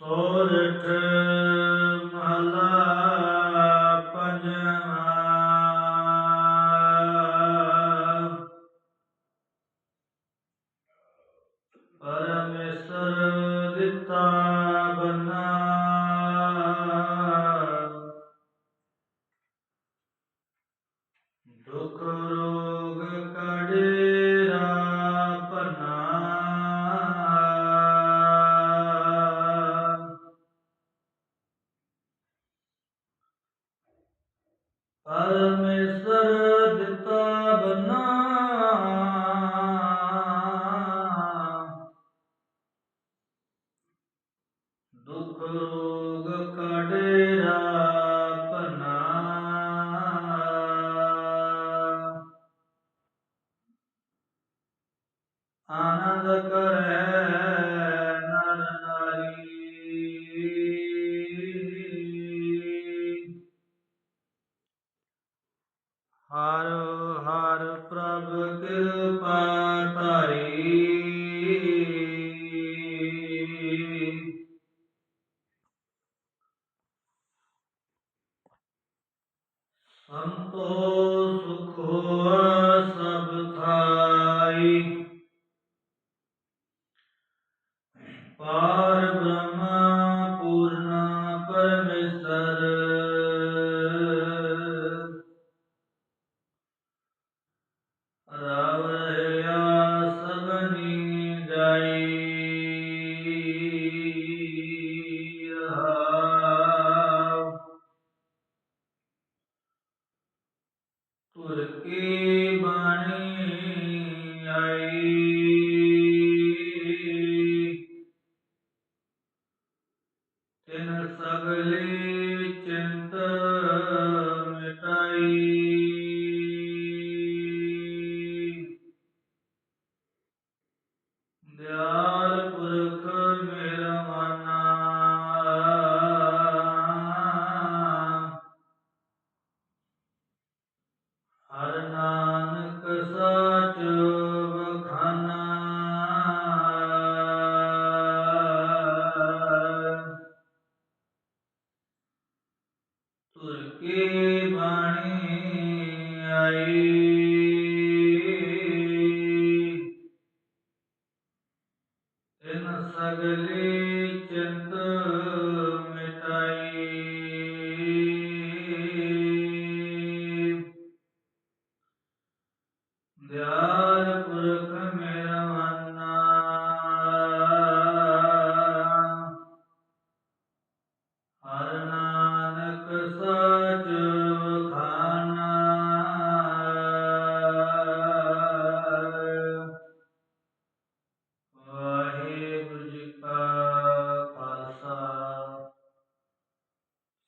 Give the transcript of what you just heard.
ਸੋਰਠ ਮਹਲਾ ਪੰਜਵਾਂ ਪਰਮੇਸ਼ਰ ਦਿੱਤਾ ਹਰ ਹਰ ਪ੍ਰਭ ਕਿਰਪਾ ਸੰਤੋ ਸੁਖੋ ਸਭ ਥਾਈ। ਪਾਰ ਬ੍ਰਹਮ ਤਿਨ ਸਗਲੀ ਚਿੰਤ ਤੁਰ ਕੇ ਬਾਣੀ ਆਈ। ਤਿਨ ਸਗਲੀ ਚਿੰਤ ਮਿਟਾਈ। ਦਿਆਲ